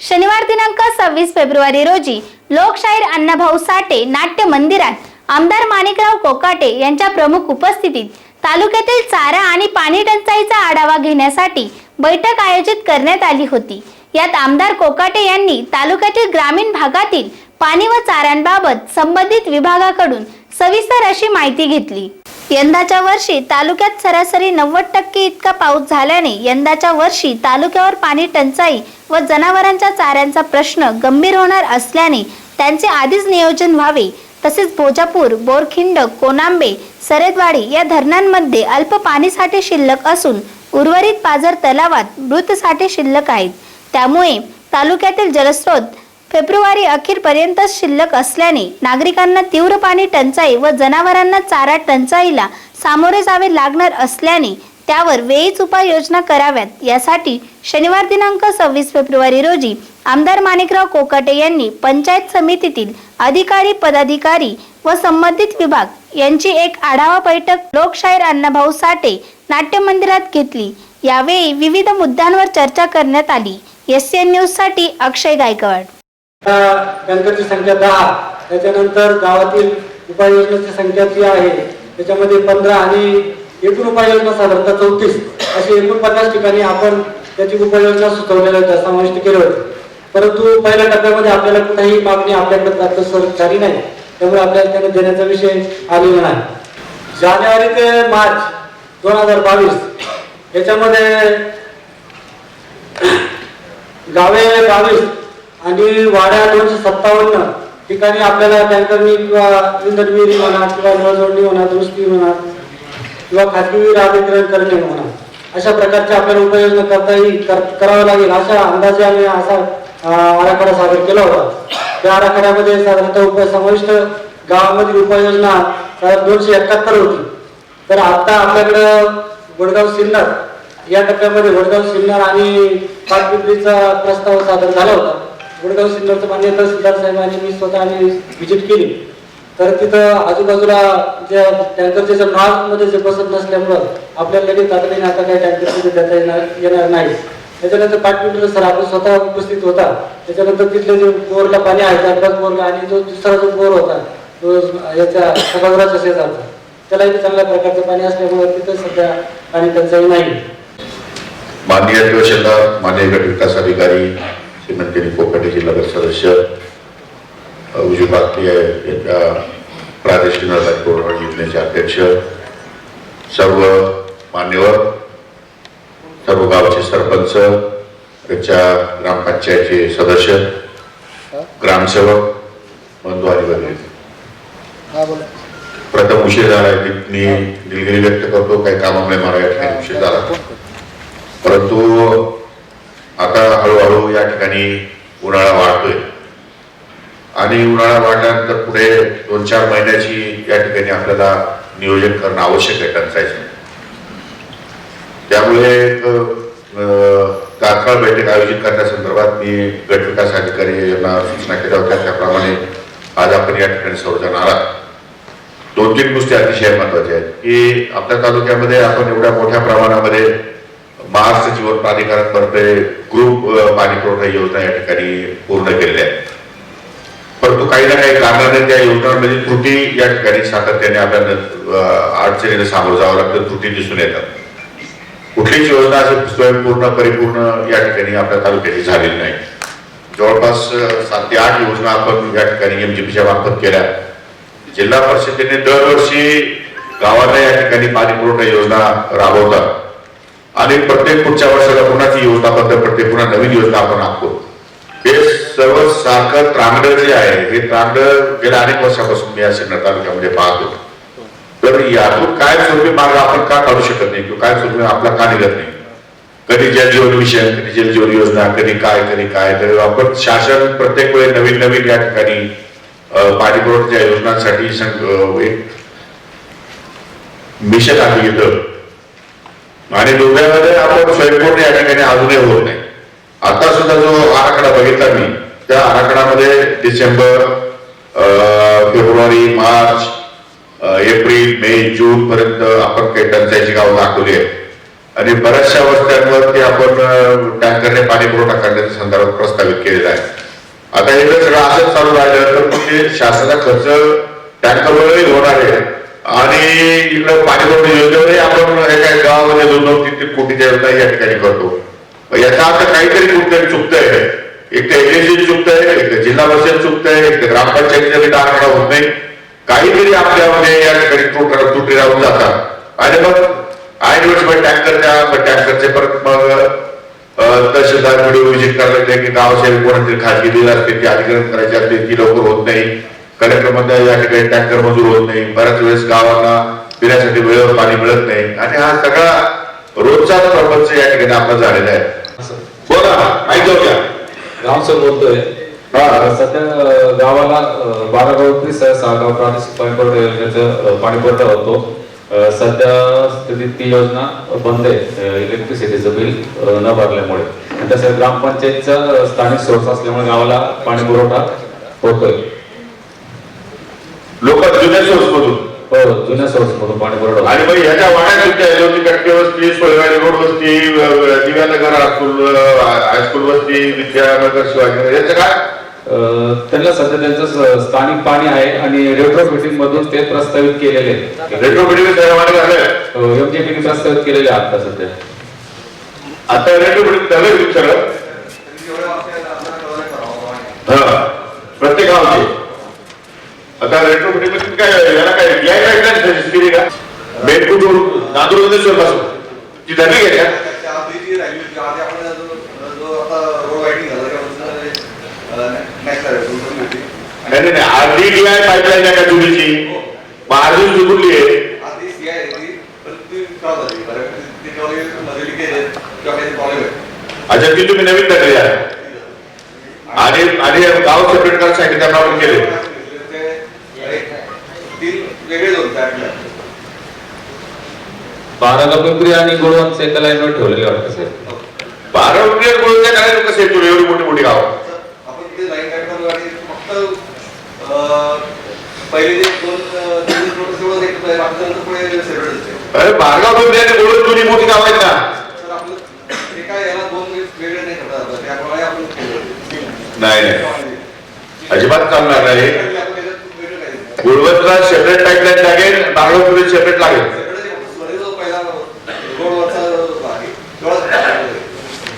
शनिवार दिनांक सव्वीस फेब्रुवारी रोजी लोकशाहीर अण्णाभाऊ साठे नाट्य मंदिरात आमदार माणिकराव कोकाटे यांच्या प्रमुख उपस्थितीत तालुक्यातील चारा आणि पाणी टंचाईचा आढावा घेण्यासाठी बैठक आयोजित करण्यात आली होती. यात आमदार कोकाटे यांनी तालुक्यातील ग्रामीण भागातील पाणी व चाऱ्यांबाबत संबंधित विभागाकडून सविस्तर अशी माहिती घेतली. यंदाच्या वर्षी तालुक्यात सरासरी नव्वद टक्के इतका पाऊस झाल्याने यंदाच्या वर्षी तालुक्यावर पाणी टंचाई व जनावरांच्या चाऱ्यांचा प्रश्न गंभीर होणार असल्याने त्यांचे आधीच नियोजन व्हावे. तसेच भोजापूर बोरखिंड कोनांबे सरेदवाडी या धरणांमध्ये अल्प पाणीसाठे शिल्लक असून उर्वरित पाझर तलावात मृत साठे शिल्लक आहेत. त्यामुळे तालुक्यातील जलस्रोत फेब्रुवारी अखेरपर्यंतच शिल्लक असल्याने नागरिकांना तीव्र पाणी टंचाई व जनावरांना चारा टंचाईला सामोरे जावे लागणार असल्याने त्यावर वेळीच उपाययोजना कराव्यात. यासाठी शनिवार दिनांक सव्वीस फेब्रुवारी रोजी आमदार माणिकराव कोकाटे यांनी पंचायत समितीतील अधिकारी पदाधिकारी व संबंधित विभाग यांची एक आढावा बैठक लोकशाहीर अण्णाभाऊ साठे नाट्य मंदिरात घेतली. यावेळी विविध मुद्द्यांवर चर्चा करण्यात आली. एस एन न्यूजसाठी अक्षय गायकवाड. आता संख्या दहा त्याच्यानंतर गावातील उपाययोजनाची संख्या जी आहे त्याच्यामध्ये पंधरा आणि एकूण उपाययोजना साधारणतः चौतीस अशी एकूण पन्नास ठिकाणी आपण त्याची उपाययोजना सुचवलेल्या होत्या समाविष्ट केल्या होत्या परंतु पहिल्या टप्प्यामध्ये आपल्याला कुठेही मागणी आपल्याकडे प्राप्त झाली नाही त्यामुळे आपल्याला त्यांना देण्याचा विषय आलेला नाही. जानेवारी ते मार्च दोन हजार बावीस याच्यामध्ये गावे बावीस आणि वाड्या दोनशे सत्तावन्न ठिकाणी आपल्याला टँकरनी किंवा इंधनविहिरी म्हणा किंवा नळजोडणी म्हणा दुरुस्ती म्हणा किंवा खाजगी विहीर अधिग्रहण करणे म्हणा अशा प्रकारच्या आपल्याला उपाययोजना करता येईल कर- करावं लागेल अशा अंदाजे आम्ही असा आराखडा सादर केला होता. त्या आराखड्यामध्ये साधारणतः उपाय समाविष्ट गावामधील उपाययोजना दोनशे एकाहत्तर होती. तर आता आपल्याकडं वडगाव सिन्नर या टप्प्यामध्ये वडगाव सिन्नर आणि पाटपिंपरीचा प्रस्ताव सादर झाला होता. गुडगाव सिन्नरचं मान्य तहसीलदार साहेबांनी मी स्वतः व्हिजिट केली. तर तिथं आजूबाजूला ज्या टँकरचे जे मध्ये जे बसत नसल्यामुळं आपल्याला लगेच तातडीने आता काही टँकर देता येणार येणार नाही. त्याच्यानंतर पाटपिंपरी सर आपण स्वतः उपस्थित होता. त्याच्यानंतर तिथले जे बोरला पाणी आहे त्या बोरला आणि जो दुसरा जो बोर होता तो याच्या सभागृहाच्या शेजारचा त्यालाही चांगल्या प्रकारचं पाणी असल्यामुळे तिथं सध्या पाणी टंचाई नाही. माननीय तहसीलदार माननीय गट विकास अधिकारी श्रीमंती कोकटे जिल्हा सदस्य उजवी पात्री यांच्या प्रादेशिक नळपाणी पुरवठा योजनेचे अध्यक्ष सर्व मान्यवर सर्व गावचे सरपंच त्याच्या ग्रामपंचायतचे सदस्य ग्रामसेवक बंधू आणि भगिनी प्रथम उशीर झाला आहे मी दिलगिरी व्यक्त करतो काही कामामुळे मला या ठिकाणी उशीर झाला परंतु हळूहळू या ठिकाणी उन्हाळा वाढतोय. आणि उन्हाळा वाढल्यानंतर पुढे दोन चार महिन्याची या ठिकाणी आपल्याला नियोजन करणं आवश्यक आहे टंचायचं त्यामुळे एक अं, तात्काळ बैठक आयोजित करण्यासंदर्भात मी गट विकास अधिकारी यांना सूचना केल्या होत्या. त्याप्रमाणे आज आपण या ठिकाणी सर्वजण आलात. दोन तीन गोष्टी अतिशय महत्त्वाच्या आहेत. की आपल्या तालुक्यामध्ये आपण एवढ्या मोठ्या प्रमाणामध्ये महाराष्ट्र जीवन प्राधिकरणातर्फे ग्रुप uh, पाणी पुरवठा योजना या ठिकाणी पूर्ण केलेल्या आहेत. परंतु काही ना काही कारणाने त्या योजनांमध्ये म्हणजे त्रुटी या ठिकाणी सातत्याने आपल्याला अडचणीने सामोरं जावं लागतं त्रुटी दिसून येतात. कुठलीच योजना अशी स्वयंपूर्ण परिपूर्ण या ठिकाणी आपल्या तालुक्याची झालेली नाही. जवळपास सात ते आठ योजना आपण या ठिकाणी एमजीपीच्या मार्फत केल्या. जिल्हा परिषदेने दरवर्षी गावांना या ठिकाणी पाणी पुरवठा योजना राबवतात. आणि प्रत्येक पुढच्या वर्षाला पुन्हा ती योजना बंद पडते पुन्हा नवीन योजना आपण आखतो. हे सर्व सारखं त्रांगड जे आहे हे त्रांगड गेल्या अनेक वर्षापासून मी या सिन्नर तालुक्यामध्ये पाहतो. तर यातून काय स्वरूपी मार्ग आपण का काढू शकत नाही किंवा काय स्वरूपी आपला का निघत नाही? कधी जल जीवन मिशन कधी जल जीवन योजना कधी काय कधी काय तर आपण शासन प्रत्येक वेळी नवीन नवीन या ठिकाणी अ, पाणी पुरवठ्याच्या योजनांसाठी एक मिशन हाती येतं आणि दोघांमध्ये आपण स्वयंपूर्ण या ठिकाणी अजूनही होत नाही. आता सुद्धा जो आराखडा बघितला मी त्या आराखड्यामध्ये डिसेंबर फेब्रुवारी मार्च एप्रिल मे जून पर्यंत आपण काही टंचाईची गावं दाखवली आहे आणि बऱ्याचशा वस्त्यांवरती आपण टँकरने पाणी पुरवठा करण्याच्या संदर्भात प्रस्तावित केलेला आहे. आता हे जर सगळं असंच चालू राहिलं तर म्हणजे शासनाचा खर्च टँकरवरही होणार आहे. आणि इकडं पाणी पुरवठा योजनेवरही आपण एका गावामध्ये दोन दोन तीन तीन कोटीच्या योजना या ठिकाणी करतो. याचा अर्थ काहीतरी कुठतरी चुकतंय. एक तर एजन्सी चुकतंय एक तर जिल्हा परिषद चुकतंय एक तर ग्रामपंचायतीचा बी आराखडा होत नाही. काहीतरी आपल्यामध्ये या ठिकाणी तुटी राहून जातात. आणि मग आठ वर्ष मग टँकर द्या मग टँकरचे परत मग तहसीलदार व्हिडिओ व्हिजिट करायला येते की गावसेवक कोणाची खाजगी दिली असते ती अधिग्रहण करायची असते ती लवकर होत नाही. कलेक्टरमध्ये या ठिकाणी टँकर मंजूर होत नाही. बऱ्याच वेळेस गावांना पिण्यासाठी वेळेवर पाणी मिळत नाही. आणि हा सगळा रोजचाच प्रपंच या ठिकाणी आपला झालेला आहे. बोला माहिती घ्या गावचं बोलतोय. हा. अं, सध्या गावाला बारा गाव त्रीस आहे सहा गाव प्रादेशिक पाणी पुरवठा योजनेचं पाणी पुरवठा होतो. सध्या स्थितीत ती योजना बंद आहे. इलेक्ट्रिसिटीचं बिल न भरल्यामुळे. आणि तसं ग्रामपंचायतचा स्थानिक सोर्स असल्यामुळे गावाला पाणी पुरवठा होतोय. लोक जुन्या सोर्स मधून हो जुन्या सोर्स मधून पाणी पुरवठा. आणि मग ह्याच्या वाड्या सुद्धा आहे ज्योती कटके वस्ती सोयवाडी रोड वस्ती दिव्यानगर हायस्कूल हायस्कूल वस्ती विद्यानगर शिवाजीनगर याचं काय? अं, त्यांना सध्या त्यांचं स- स्थानिक पाणी आहे आणि रेट्रो फिटिंग मधून ते प्रस्तावित केलेले रेट्रो फिटिंग सर्वांनी झालंय? एमजीपीने प्रस्तावित केलेले आता सध्या. आता रेट्रो फिटिंग सगळं हा. प्रत्येक गावचे? आता रेट्रो फिटिंग काय याला काय याय काय काय स्थिरी का बेटकूट नांदूरपासून. ती धरली आहे का? नाही नाही, नाही डी आय पाईपलाईन आहे का जुनीची मग अर्धी चुकली आहे? अच्छा ती तुम्ही नवीन टाकली आहे. आणि आणि गाव सेपरेट करायला सांगितलं त्यांना आपण केले वेगळे दोन त्यातल्या बाराला पिंपरी आणि गुळवंत एका लाईनवर ठेवलेले वाटतं सर बारा रुपये बोलते काय कसं येतो एवढी मोठी मोठी गाव. आपण ते लाईन आणि फक्त पहिले जे दोन एक बाकीचं पुढे असते अरे पिंपरी आणि मोठी गाव आहेत ना आपलं ते काय याला दोन वेगळे नाही त्याप्रमाणे आपण. नाही नाही. अजिबात चालणार नाही आपण त्याच्यात वेगळं काही गुणवत्ता सेपरेट पाईपलाईन लागेल बारगाव सेपरेट लागेल.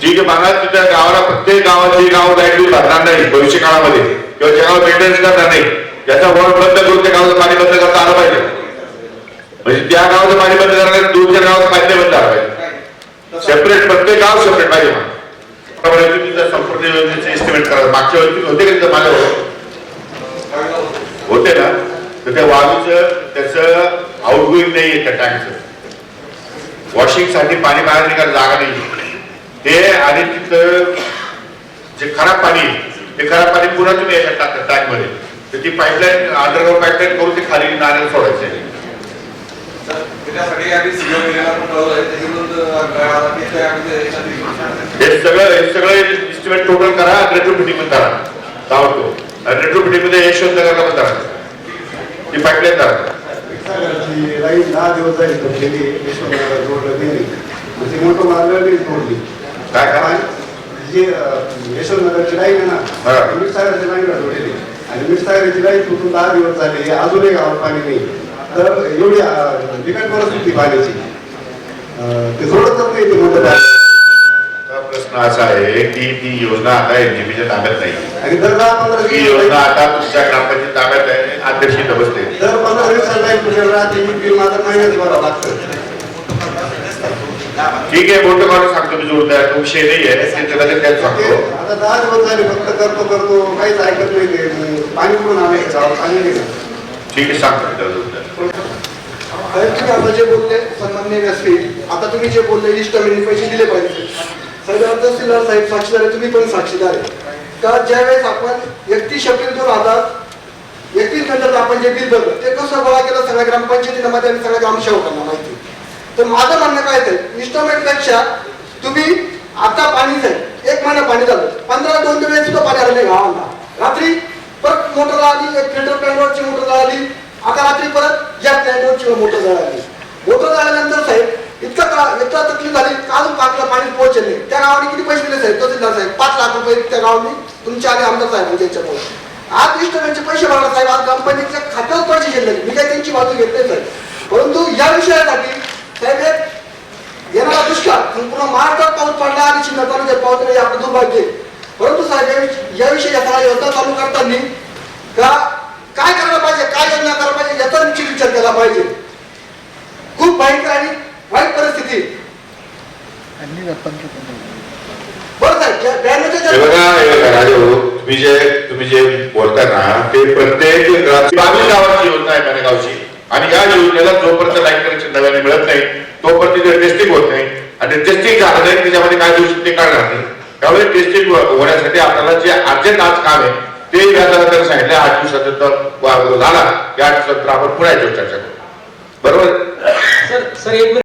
ठीक आहे मला तुझ्या गावाला प्रत्येक गावाची गाव लाइट बिल भरणार नाही भविष्य काळामध्ये किंवा त्या गावात मेंटेनन्स करणार नाही याचा वॉर्ड बंद करून त्या गावाचं पाणी बंद करता आलं पाहिजे. म्हणजे त्या गावाचं पाणी बंद करणार दूरच्या गावाचं पाणी बंद आलं पाहिजे. सेपरेट प्रत्येक गाव सेपरेट पाहिजे. त्यामुळे संपूर्ण योजनेचे एस्टिमेट करा मागच्या वेळी होते का तिथं माझ्यावर होते ना तर त्या वाळूचं त्याचं आउटगोईंग नाही आहे त्या टँकचं वॉशिंगसाठी पाणी बाहेर निघायला जागा नाही. ते आणि तिथं जे खराब पाणी ते खराब पाणी पुन्हा तुम्ही याच्यात टाकता टँकमध्ये. तर ती पाईपलाईन अंडरग्राऊंड पाईपलाईन करून ते खाली नाल्याला सोडायचं. हे सगळं हे सगळं इस्टिमेट टोटल करा फिटिंग पण करा. ताबडतोब रेट्रो फिटिंगमध्ये यशवंत नगरला पण करा ती पाईपलाईन लाईन दहा दिवस झाली तर गेली यशवंतनगर रोडला गेली. ती मोठं मारलेली तोडली. काय काय आणि जी यशवंतनगरची लाईन आहे. ना ती मिठसागरच्या लाईनला जोडलेली. आणि मिठसागरची लाईन तुटून दहा दिवस झाले अजूनही गावात पाणी नाही. तर एवढी बिकट परिस्थिती पाण्याची. ते जोडतच नाही ते मोठं प्रश्न असा आहे की ती योजना आता एनजीपीच्या ताब्यात नाही. आणि दर दहा पंधरा ती योजना आता तुमच्या ग्रामपंचायत ताब्यात आहे अध्यक्ष बसते दर पंधरा दिवसात लाईन तुझ्या राहते मी बिल माझं महिन्यात भरावं लागतं. ठीक आहे मोठं काढून सांगतो मी जोडदार तो विषय नाही आहे त्याला सांगतो. आता दहा दिवस झाले फक्त करतो करतो काहीच ऐकत नाही ते. मग पाणी कुठून आणायचं? गावात पाणी नाही. ठीक आहे सांगतो त्याला तुम्ही आता जे बोलले सन्माननीय व्यासपीठ आता तुम्ही जे बोलले इष्टमिनी पैसे दिले पाहिजे. साहेब तहसीलदार साहेब साक्षीदार आहे तुम्ही पण साक्षीदार आहे. का ज्यावेळेस आपण एकतीस एप्रिल दोन हजार एकतीस नंतर आपण जे बिल भरलं ते कसं गोळा केलं सगळ्या ग्रामपंचायतीमध्ये आणि सगळ्या ग्रामसेवकांना माहिती तर माझं म्हणणं काय तर इन्स्टॉलमेंटपेक्षा तुम्ही आता पाणी जाईल एक महिना पाणी झालं पंधरा दोन वेळेस सुद्धा पाणी आलं गावांना रात्री परत मोटर आली एक फिल्टर प्लॅनवरची मोटर आली आता रात्री परत या प्लॅनवरची मोटर जळाली मोटर जळाल्यानंतर साहेब इतका इतका तकलीफ झाली काल पाकला पाणी पोहोचले त्या गावाने किती पैसे दिले साहेब? तहसीलदार साहेब. पाच लाख रुपये त्या गावाने तुमच्या आणि आमदार साहेबांच्या म्हणजे याच्यामुळे आज इष्टमेंटचे पैसे मागणार साहेब. आज ग्रामपंचायतीच्या खात्यावर पैसे शिल्लक मी काय त्यांची बाजू घेत नाही साहेब. परंतु या विषयासाठी साहेब येणारा दुष्काळ संपूर्ण महाराष्ट्रात पाऊस पडला आणि चिन्ह तालुक्यात पाऊस नाही आपलं दुर्भाग्य परंतु साहेब या- याविषयी आता योजना चालू करताना का काय करायला पाहिजे काय योजना करायला पाहिजे याचा निश्चित विचार केला पाहिजे. खूप भयंकर आणि वाईट परिस्थिती तुम्ही जे तुम्ही जे बोलता ना ते प्रत्येक बावीस गावाची योजना आहे गावची आणि या योजनेला जोपर्यंत लाईन कनेक्शन नव्याने मिळत नाही तोपर्यंत तिथे टेस्टिंग होत नाही. आणि टेस्टिंग झालं नाही त्याच्यामध्ये काय दिवशी ते काढणार नाही. त्यामुळे टेस्टिंग होण्यासाठी आपल्याला जे अर्जंट आज काम आहे ते व्याजाला सांगितलं आठ दिवसात झाला. या आठ दिवसात आपण पुन्हा चर्चा करू. बरोबर? सर सर एक